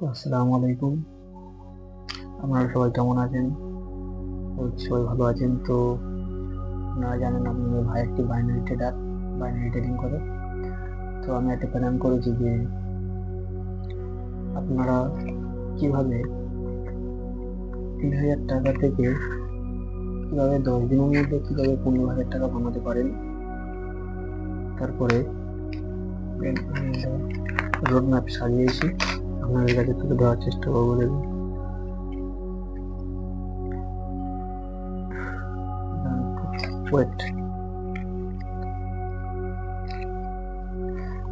তো আসসালামু আলাইকুম। আপনারা সবাই কেমন আছেন? সবাই ভালো আছেন? তো আপনারা জানেন আপনাদের ভাই একটি বাইনারি ট্রেডার বাইনারি ট্রেডিং করে। তো আমি একটা প্ল্যান করেছি যে আপনারা কীভাবে তিন হাজার টাকা থেকে কীভাবে দশ দিনের মধ্যে কীভাবে পনেরো হাজার টাকা বানাতে পারেন? তারপরে রোড ম্যাপ সাজিয়েছি। আপনাদের কাছে তুলে দেওয়ার চেষ্টা করব দেখুন ওয়েট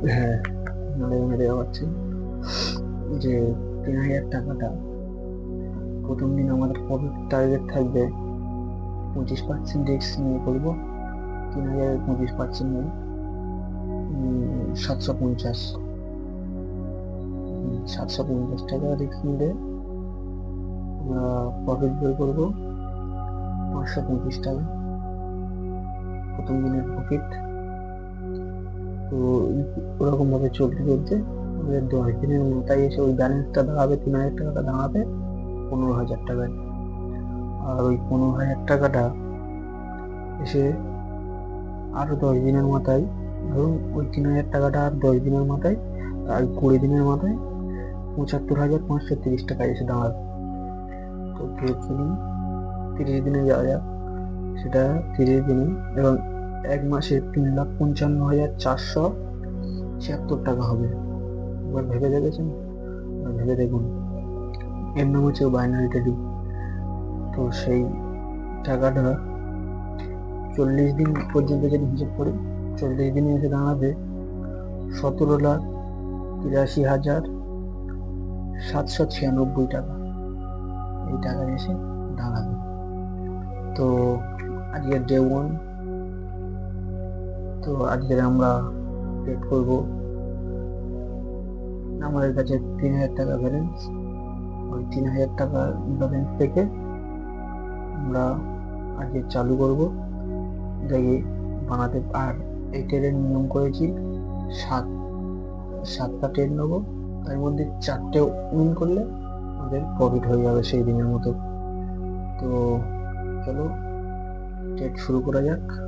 হ্যাঁ মনে দেওয়া পাচ্ছি যে তিন হাজার টাকাটা প্রথম দিন আমাদের প্রফিট টার্গেট থাকবে পঁচিশ পার্সেন্ট রিক্স নিয়ে করব তিন হাজারের পঁচিশ পার্সেন্ট নিয়ে সাতশো পঞ্চাশ। সাতশো পঞ্চাশ টাকা নিলে আমরা প্রফিট বের করব পাঁচশো পঁচিশ টাকা। প্রথম দিনের প্রফিট তো ওরকমভাবে চলতে চলতে আমাদের দশ দিনের মাথায় এসে ওই ব্যালেন্সটা দাঁড়াবে, তিন হাজার টাকাটা দাঁড়াবে পনেরো হাজার টাকায় আর ওই পনেরো হাজার টাকাটা এসে আরও দশ দিনের মাথায়, ধরুন ওই তিন হাজার টাকাটা আর দশ দিনের মাথায়, আর কুড়ি দিনের মাথায় পঁচাত্তর হাজার পাঁচশো তিরিশ টাকা এসে দাঁড়াবে তো চলুন তিরিশ দিনে যাওয়া যাক। সেটা তিরিশ দিনে এবং এক মাসে তিন লাখ পঞ্চান্ন হাজার চারশো ছিয়াত্তর টাকা হবে। এবার ভেবে দেখেছেন? ভেবে দেখুন। এর নাম হচ্ছে বাইনারি ট্রেডিং তো সেই টাকাটা চল্লিশ দিন পর্যন্ত যদি হিসেব করি, চল্লিশ দিনে এসে দাঁড়াবে সতেরো লাখ তিরাশি হাজার সাতশো ছিয়ানব্বই টাকা। এই টাকা এসে দাঁড়াবে। তো আজকের ডে ওয়ান তো আজকের আমরা পেড করব আমাদের কাছে তিন হাজার টাকা ব্যালেন্স ওই তিন হাজার টাকা ব্যালেন্স থেকে আমরা আজকে চালু করব। দেখি বানাতে আর এই ট্রেনের নিয়ম করেছি, সাত সাতটা ট্রেন নেব। তার মধ্যে চারটে উইন করলে আমাদের প্রফিট হয়ে যাবে সেই দিনের মতো। তো চলো ট্রেড শুরু করা যাক।